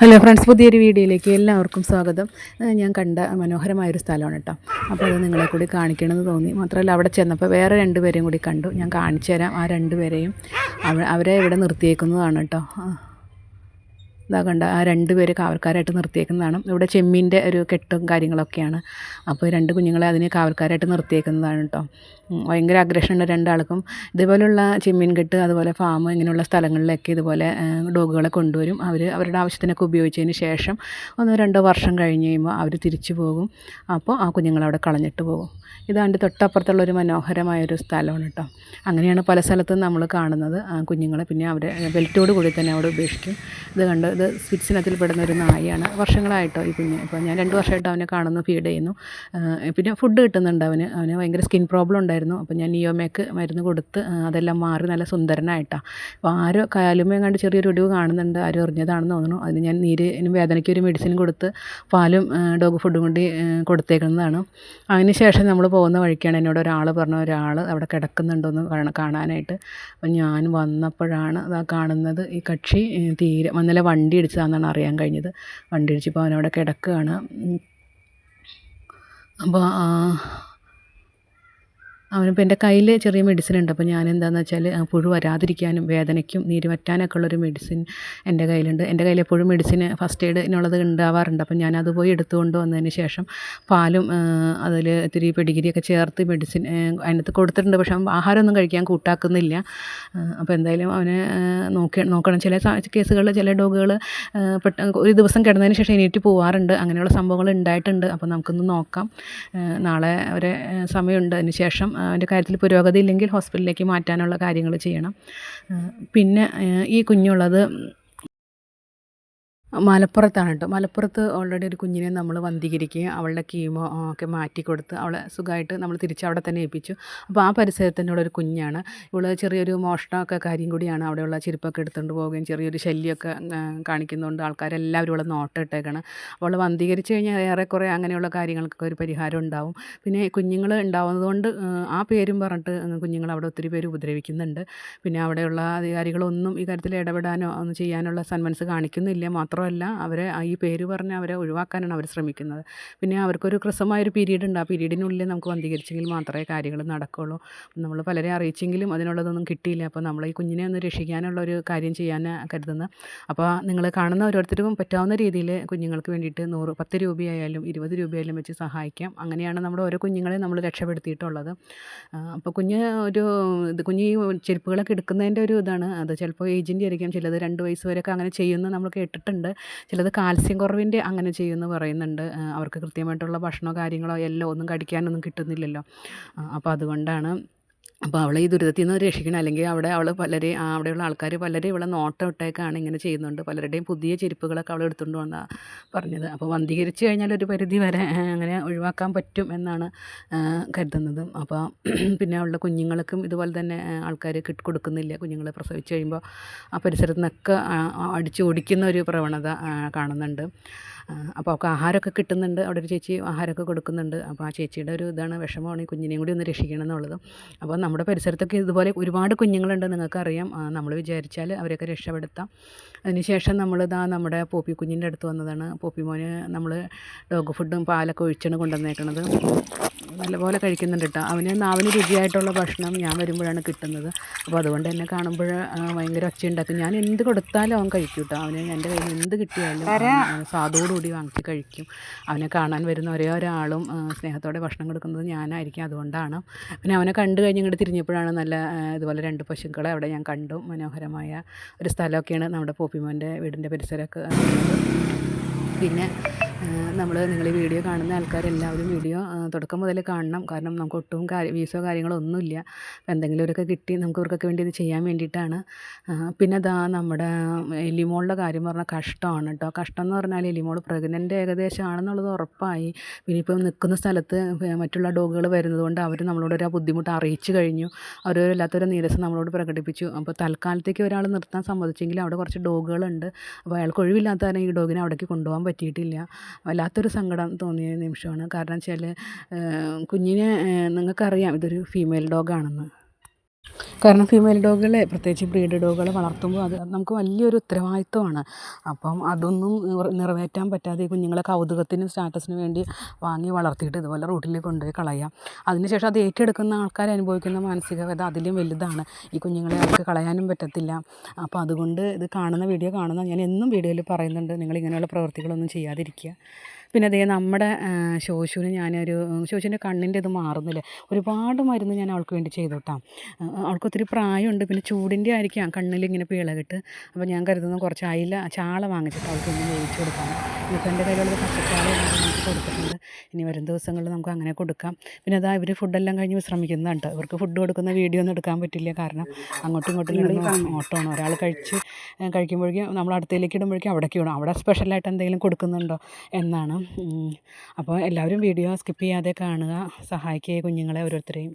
Hello friends പുതിയൊരു വീഡിയോയിലേക്ക് എല്ലാവർക്കും സ്വാഗതം. ഞാൻ കണ്ട മനോഹരമായൊരു സ്ഥലമാണ് കേട്ടോ. അപ്പോൾ അത് നിങ്ങളെ കൂടി കാണിക്കണമെന്ന് തോന്നി. മാത്രമല്ല അവിടെ ചെന്നപ്പോൾ വേറെ രണ്ടുപേരെയും കൂടി കണ്ടു. ഞാൻ കാണിച്ചു തരാം ആ രണ്ടുപേരെയും. അവ- അവരെ ഇവിടെ നിർത്തിയേക്കുന്നതാണ് കേട്ടോ. ഇതാ കണ്ട ആ രണ്ട് പേര് കാവൽക്കാരായിട്ട് നിർത്തിയേക്കുന്നതാണ്. ഇവിടെ ചെമ്മീന്റെ ഒരു കെട്ടും കാര്യങ്ങളൊക്കെയാണ്. അപ്പോൾ രണ്ട് കുഞ്ഞുങ്ങളെ അതിന് കാവൽക്കാരായിട്ട് നിർത്തിയേക്കുന്നതാണ് കേട്ടോ. ഭയങ്കര അഗ്രഷനുണ്ട് രണ്ടാൾക്കും. ഇതുപോലുള്ള ചെമ്മീൻ കെട്ട് അതുപോലെ ഫാം ഇങ്ങനെയുള്ള സ്ഥലങ്ങളിലൊക്കെ ഇതുപോലെ ഡോഗുകളെ കൊണ്ടുവരും. അവർ അവരുടെ ആവശ്യത്തിനൊക്കെ ഉപയോഗിച്ചതിന് ശേഷം ഒന്നോ രണ്ടോ വർഷം കഴിഞ്ഞ് കഴിയുമ്പോൾ അവർ തിരിച്ചു പോകും. അപ്പോൾ ആ കുഞ്ഞുങ്ങളവിടെ കളഞ്ഞിട്ട് പോകും. ഇതാണ്ട് തൊട്ടപ്പുറത്തുള്ള ഒരു മനോഹരമായൊരു സ്ഥലമാണ് കേട്ടോ. അങ്ങനെയാണ് പല സ്ഥലത്തും നമ്മൾ കാണുന്നത്. ആ കുഞ്ഞുങ്ങളെ പിന്നെ അവരെ ബെൽറ്റോട് കൂടി തന്നെ അവിടെ ഉപേക്ഷിക്കും. ഇത് കണ്ട് ഇത് സ്വിറ്റ്സിനത്തിൽ പെടുന്ന ഒരു നായയാണ്. വർഷങ്ങളായിട്ടോ ഈ കുഞ്ഞ്. ഇപ്പോൾ ഞാൻ രണ്ട് വർഷമായിട്ട് അവനെ കാണുന്നു ഫീഡ് ചെയ്യുന്നു. പിന്നെ ഫുഡ് കിട്ടുന്നുണ്ട് അവന്. അവന് ഭയങ്കര സ്കിൻ പ്രോബ്ലം ഉണ്ടായിരുന്നു. അപ്പോൾ ഞാൻ നിയോമേക്ക് മരുന്ന് കൊടുത്ത് അതെല്ലാം മാറി നല്ല സുന്ദരനായിട്ടാണ് അപ്പോൾ ആരോ കാലുമേ കണ്ട് ചെറിയൊരു ഒടിവ് കാണുന്നുണ്ട്. ആരും അറിഞ്ഞതാണെന്ന് തോന്നുന്നു. അതിന് ഞാൻ നീരിനും വേദനയ്ക്ക് ഒരു മെഡിസിൻ കൊടുത്ത് പാലും ഡോഗ് ഫുഡും കൊണ്ട് കൊടുത്തേക്കുന്നതാണ്. അതിന് ശേഷം നമ്മൾ പോകുന്ന വഴിക്കാണ് എന്നോട് ഒരാൾ പറഞ്ഞ ഒരാൾ അവിടെ കിടക്കുന്നുണ്ടോയെന്ന് കാണാനായിട്ട്. അപ്പം ഞാൻ വന്നപ്പോഴാണ് അതാ കാണുന്നത് ഈ കക്ഷി തീരെ ഇന്നലെ വണ്ടി ഇടിച്ചതാണെന്നാണ് അറിയാൻ കഴിഞ്ഞത്. വണ്ടി ഇടിച്ചപ്പോൾ അവനവിടെ കിടക്കുകയാണ്. അപ്പോൾ അവനിപ്പോൾ എന്റെ കയ്യിൽ ചെറിയ മെഡിസിൻ ഉണ്ട്. അപ്പോൾ ഞാൻ എന്താണെന്ന് വെച്ചാൽ പുഴു വരാതിരിക്കാനും വേദനയ്ക്കും നീര് വറ്റാനൊക്കെ ഉള്ളൊരു മെഡിസിൻ എന്റെ കയ്യിലുണ്ട്. എന്റെ കയ്യിൽ എപ്പോഴും മെഡിസിൻ ഫസ്റ്റ് എയ്ഡ് എയ്ഡിനുള്ളത് ഉണ്ടാവാറുണ്ട് അപ്പോൾ ഞാനത് പോയി എടുത്തുകൊണ്ട് വന്നതിന് ശേഷം പാലും അതിൽ ഇത്തിരി പെടിഗിരിയൊക്കെ ചേർത്ത് മെഡിസിൻ അതിനകത്ത് കൊടുത്തിട്ടുണ്ട്. പക്ഷേ അവൻ ആഹാരമൊന്നും കഴിക്കാൻ കൂട്ടാക്കുന്നില്ല. അപ്പോൾ എന്തായാലും അവനെ നോക്കി നോക്കണം. ചില കേസുകളിൽ ചില ഡോഗുകൾ പെട്ടെന്ന് ഒരു ദിവസം കിടന്നതിന് ശേഷം എണീറ്റ് പോവാറുണ്ട്. അങ്ങനെയുള്ള സംഭവങ്ങൾ ഉണ്ടായിട്ടുണ്ട് അപ്പോൾ നമുക്കൊന്ന് നോക്കാം. നാളെ ഒരു സമയമുണ്ട്. അതിന് ശേഷം അതിന്റെ കാര്യത്തിൽ പുരോഗതി ഇല്ലെങ്കിൽ ഹോസ്പിറ്റലിലേക്ക് മാറ്റാനുള്ള കാര്യങ്ങൾ ചെയ്യണം. പിന്നെ ഈ കുഞ്ഞുള്ളത് മലപ്പുറത്താണ് കേട്ടോ. മലപ്പുറത്ത് ഓൾറെഡി ഒരു കുഞ്ഞിനെ നമ്മൾ വന്ധീകരിക്കുകയും അവളുടെ കീമോ ഒക്കെ മാറ്റി കൊടുത്ത് അവളെ സുഖമായിട്ട് നമ്മൾ തിരിച്ച് അവിടെ തന്നെ ഏൽപ്പിച്ചു. അപ്പോൾ ആ പരിസരത്തിനുള്ള ഒരു കുഞ്ഞാണ്. ഇവിടെ ചെറിയൊരു മോഷണമൊക്കെ കാര്യം കൂടിയാണ് അവിടെയുള്ള ചെരുപ്പൊക്കെ എടുത്തുകൊണ്ട് പോവുകയും ചെറിയൊരു ശല്യമൊക്കെ കാണിക്കുന്നതുകൊണ്ട് ആൾക്കാരെല്ലാവരും ഇവളെ നോട്ടം ഇട്ടേക്കാണ് അവൾ വന്ധീകരിച്ച് കഴിഞ്ഞാൽ ഏറെക്കുറെ അങ്ങനെയുള്ള കാര്യങ്ങൾക്കൊക്കെ ഒരു പരിഹാരം ഉണ്ടാവും. പിന്നെ കുഞ്ഞുങ്ങൾ ഉണ്ടാവുന്നതുകൊണ്ട് ആ, പേരും പറഞ്ഞിട്ട് കുഞ്ഞുങ്ങൾ അവിടെ ഒത്തിരി പേര് ഉപദ്രവിക്കുന്നുണ്ട്. പിന്നെ അവിടെയുള്ള അധികാരികളൊന്നും ഈ കാര്യത്തിൽ ഇടപെടാനോ ഒന്നും ചെയ്യാനുള്ള സന്മനസ് കാണിക്കുന്നില്ല. മാത്രമല്ല അവരെ ഈ പേര് പറഞ്ഞ് അവരെ ഒഴിവാക്കാനാണ് അവർ ശ്രമിക്കുന്നത്. പിന്നെ അവർക്കൊരു കൃസമായൊരു പീരീഡ് ഉണ്ട്. ആ പീരീഡിനുള്ളിൽ നമുക്ക് വന്ധീകരിച്ചെങ്കിൽ മാത്രമേ കാര്യങ്ങൾ നടക്കുകയുള്ളൂ നമ്മൾ പലരെ അറിയിച്ചെങ്കിലും അതിനുള്ളതൊന്നും കിട്ടിയില്ല. അപ്പോൾ നമ്മൾ ഈ കുഞ്ഞിനെ ഒന്ന് രക്ഷിക്കാനുള്ള ഒരു കാര്യം ചെയ്യാൻ കരുതുന്നത് അപ്പോൾ നിങ്ങൾ കാണുന്ന ഓരോരുത്തർക്കും പറ്റാവുന്ന രീതിയിൽ കുഞ്ഞുങ്ങൾക്ക് വേണ്ടിയിട്ട് നൂറ് പത്ത് രൂപയായാലും ഇരുപത് രൂപയായാലും വെച്ച് സഹായിക്കാം. അങ്ങനെയാണ് നമ്മുടെ ഓരോ കുഞ്ഞുങ്ങളെ നമ്മൾ രക്ഷപ്പെടുത്തിയിട്ടുള്ളത്. അപ്പോൾ കുഞ്ഞ് ഒരു ഇത് കുഞ്ഞ് ഈ ചെരുപ്പുകളൊക്കെ എടുക്കുന്നതിന്റെ ഒരു ഇതാണ്. അത് ചിലപ്പോൾ ഏജിന്റെ ആയിരിക്കാം. ചിലത് രണ്ട് വയസ്സ് വരെയൊക്കെ അങ്ങനെ ചെയ്യുമെന്ന് നമ്മൾ കേട്ടിട്ടുണ്ട്. ചിലത് കാൽസ്യം കുറവിന്റെ അങ്ങനെ ചെയ്യുമെന്ന് പറയുന്നുണ്ട്. അവർക്ക് കൃത്യമായിട്ടുള്ള ഭക്ഷണമോ കാര്യങ്ങളോ എല്ലാം ഒന്നും കടിക്കാനൊന്നും കിട്ടുന്നില്ലല്ലോ. അപ്പോൾ അതുകൊണ്ടാണ് അപ്പോൾ അവളെ ഈ ദുരിതത്തിൽ നിന്ന് രക്ഷിക്കണം. അല്ലെങ്കിൽ അവിടെ അവൾ പലരെ അവിടെയുള്ള ആൾക്കാർ പലരെയും ഇവളെ നോട്ടം ഇട്ടേക്കാണ് ഇങ്ങനെ ചെയ്യുന്നുണ്ട്. പലരുടെയും പുതിയ ചെരുപ്പുകളൊക്കെ അവൾ എടുത്തുകൊണ്ട് വന്ന പറഞ്ഞത്. അപ്പോൾ വന്ധീകരിച്ച് കഴിഞ്ഞാൽ ഒരു പരിധി വരെ അങ്ങനെ ഒഴിവാക്കാൻ പറ്റും എന്നാണ് കരുതുന്നത്. അപ്പോൾ പിന്നെ അവളുടെ കുഞ്ഞുങ്ങൾക്കും ഇതുപോലെ തന്നെ ആൾക്കാർ കിട്ട് കൊടുക്കുന്നില്ല. കുഞ്ഞുങ്ങളെ പ്രസവിച്ച് കഴിയുമ്പോൾ ആ പരിസരത്തു നിന്നൊക്കെ അടിച്ച് ഓടിക്കുന്ന ഒരു പ്രവണത കാണുന്നുണ്ട്. അപ്പോൾ അവൾക്ക് ആഹാരമൊക്കെ കിട്ടുന്നുണ്ട്. അവിടെ ഒരു ചേച്ചി ആഹാരമൊക്കെ കൊടുക്കുന്നുണ്ട്. അപ്പോൾ ആ ചേച്ചിയുടെ ഒരു ഇതാണ് വിഷമമാണ് ഈ കുഞ്ഞിനെയും കൂടി ഒന്ന് രക്ഷിക്കണം എന്നുള്ളത്. അപ്പോൾ നമ്മുടെ പരിസരത്തൊക്കെ ഇതുപോലെ ഒരുപാട് കുഞ്ഞുങ്ങളുണ്ട് നിങ്ങൾക്കറിയാം. നമ്മൾ വിചാരിച്ചാൽ അവരെയൊക്കെ രക്ഷപ്പെടുത്താം. അതിനുശേഷം നമ്മൾ ഇതാ നമ്മുടെ പോപ്പി കുഞ്ഞിന്റെ അടുത്ത് വന്നതാണ്. പോപ്പി മോന് നമ്മൾ ഡോഗ് ഫുഡും പാലൊക്കെ ഒഴിച്ചാണ് കൊണ്ടുവന്നേക്കണത്. നല്ലപോലെ കഴിക്കുന്നുണ്ട് കേട്ടോ. അവന് നാവിന് രുചിയായിട്ടുള്ള ഭക്ഷണം ഞാൻ വരുമ്പോഴാണ് കിട്ടുന്നത്. അപ്പോൾ അതുകൊണ്ട് എന്നെ കാണുമ്പോൾ ഭയങ്കര ഒച്ച ഉണ്ടാക്കും ഞാൻ എന്ത് കൊടുത്താലും അവൻ കഴിക്കും കേട്ടോ. അവന് എന്റെ കയ്യിൽ എന്ത് കിട്ടിയാലും അവൻ സ്വാദോടുകൂടി വാങ്ങിച്ച് കഴിക്കും. അവനെ കാണാൻ വരുന്ന ഒരേ ഒരാളും സ്നേഹത്തോടെ ഭക്ഷണം കൊടുക്കുന്നത് ഞാനായിരിക്കും. അതുകൊണ്ടാണ് പിന്നെ അവനെ കണ്ടു കഴിഞ്ഞ് ഇങ്ങോട്ട് തിരിഞ്ഞപ്പോഴാണ് നല്ല ഇതുപോലെ രണ്ട് പശുക്കളെ അവിടെ ഞാൻ കണ്ടു. മനോഹരമായ ഒരു സ്ഥലമൊക്കെയാണ് നമ്മുടെ പോപ്പിമോന്റെ വീടിന്റെ പരിസരമൊക്കെ. പിന്നെ നമ്മൾ നിങ്ങൾ ഈ വീഡിയോ കാണുന്ന ആൾക്കാരെല്ലാവരും വീഡിയോ തുടക്കം മുതൽ കാണണം. കാരണം നമുക്ക് ഒട്ടും കാര്യ വീസോ കാര്യങ്ങളോ ഒന്നുമില്ല എന്തെങ്കിലുമൊക്കെ കിട്ടി നമുക്ക് ഇവർക്കൊക്കെ വേണ്ടി ഇത് ചെയ്യാൻ വേണ്ടിയിട്ടാണ്. പിന്നെ അതാ നമ്മുടെ എലിമോളുടെ കാര്യം പറഞ്ഞാൽ കഷ്ടമാണ് കേട്ടോ കഷ്ടം എന്ന് പറഞ്ഞാൽ എലിമോൾ പ്രഗ്നന്റ് ഏകദേശം ആണെന്നുള്ളത് ഉറപ്പായി. പിന്നെ ഇപ്പം നിൽക്കുന്ന സ്ഥലത്ത് മറ്റുള്ള ഡോഗുകൾ വരുന്നത് കൊണ്ട് അവർ നമ്മളോട് ഒരു ബുദ്ധിമുട്ട് അറിയിച്ചു കഴിഞ്ഞു. അവരല്ലാത്തൊരു നീരസം നമ്മളോട് പ്രകടിപ്പിച്ചു. അപ്പോൾ തൽക്കാലത്തേക്ക് ഒരാൾ നിർത്താൻ സമ്മതിച്ചെങ്കിൽ അവിടെ കുറച്ച് ഡോഗുകളുണ്ട്. അപ്പോൾ അയാൾക്ക് ഒഴിവില്ലാത്ത ഈ ഡോഗിനെ അവിടേക്ക് കൊണ്ടുപോകാൻ പറ്റിയിട്ടില്ല. വല്ലാത്തൊരു സങ്കടം തോന്നിയ നിമിഷമാണ്. കാരണം വെച്ചാൽ കുഞ്ഞിനെ നിങ്ങൾക്കറിയാം ഇതൊരു ഫീമെയിൽ ഡോഗാണെന്ന് കാരണം ഫീമെയിൽ ഡോഗുകളെ പ്രത്യേകിച്ച് ബ്രീഡ് ഡോഗുകളെ വളർത്തുമ്പോൾ അത് നമുക്ക് വലിയൊരു ഉത്തരവാദിത്വമാണ്. അപ്പം അതൊന്നും നിറ നിറവേറ്റാൻ പറ്റാതെ ഈ കുഞ്ഞുങ്ങളെ കൗതുകത്തിനും സ്റ്റാറ്റസിനും വേണ്ടി വാങ്ങി വളർത്തിയിട്ട് ഇതുപോലെ റോട്ടിൽ കൊണ്ടുപോയി കളയാം. അതിനുശേഷം അത് ഏറ്റെടുക്കുന്ന ആൾക്കാർ അനുഭവിക്കുന്ന മാനസിക വ്യഥ അതിലും വലുതാണ്. ഈ കുഞ്ഞുങ്ങളെ അവർക്ക് കളയാനും പറ്റത്തില്ല. അപ്പോൾ അതുകൊണ്ട് ഇത് കാണുന്ന വീഡിയോ കാണുന്ന ഞാൻ എന്നും വീഡിയോയിൽ പറയുന്നുണ്ട്. നിങ്ങൾ ഇങ്ങനെയുള്ള പ്രവൃത്തികളൊന്നും ചെയ്യാതിരിക്കുക. പിന്നെ അതേ നമ്മുടെ ശോശുവിന് ഞാനൊരു ശോശുവിന്റെ കണ്ണിന്റെ ഇത് മാറുന്നില്ല? ഒരുപാട് മരുന്ന് ഞാൻ അവൾക്ക് വേണ്ടി ചെയ്തു കേട്ടോ അവൾക്ക് ഒത്തിരി പ്രായമുണ്ട്. പിന്നെ ചൂടിന്റെ ആയിരിക്കാം. കണ്ണിലിങ്ങനെ പിളകിട്ട് അപ്പോൾ ഞാൻ കരുതുന്ന കുറച്ച് അയില ചാള വാങ്ങിച്ചിട്ട് അവൾക്ക് ഒന്ന് വേവിച്ച് കൊടുക്കാം. ഇപ്പം എന്റെ കയ്യിലുള്ളത് പച്ചച്ചാള നമുക്ക് കൊടുത്തിട്ടുണ്ട്. ഇനി വരും ദിവസങ്ങളിൽ നമുക്ക് അങ്ങനെ കൊടുക്കാം. പിന്നെ അതാ ഇവർ ഫുഡെല്ലാം കഴിഞ്ഞ് വിശ്രമിക്കുന്നുണ്ട് ഇവർക്ക് ഫുഡ് കൊടുക്കുന്ന വീഡിയോ ഒന്നും എടുക്കാൻ പറ്റില്ല കാരണം അങ്ങോട്ടും ഇങ്ങോട്ടും ഓട്ടമാണ് ഒരാൾ കഴിച്ച് കഴിക്കുമ്പോഴേക്കും നമ്മൾ അടുത്തേക്ക് ഇടുമ്പോഴേക്കും അവിടേക്ക് വിടണം അവിടെ സ്പെഷ്യലായിട്ട് എന്തെങ്കിലും കൊടുക്കുന്നുണ്ടോ എന്നാണ് അപ്പോൾ എല്ലാവരും വീഡിയോ സ്കിപ്പ് ചെയ്യാതെ കാണുക. സഹായിക്കുക കുഞ്ഞുങ്ങളെ ഓരോരുത്തരെയും.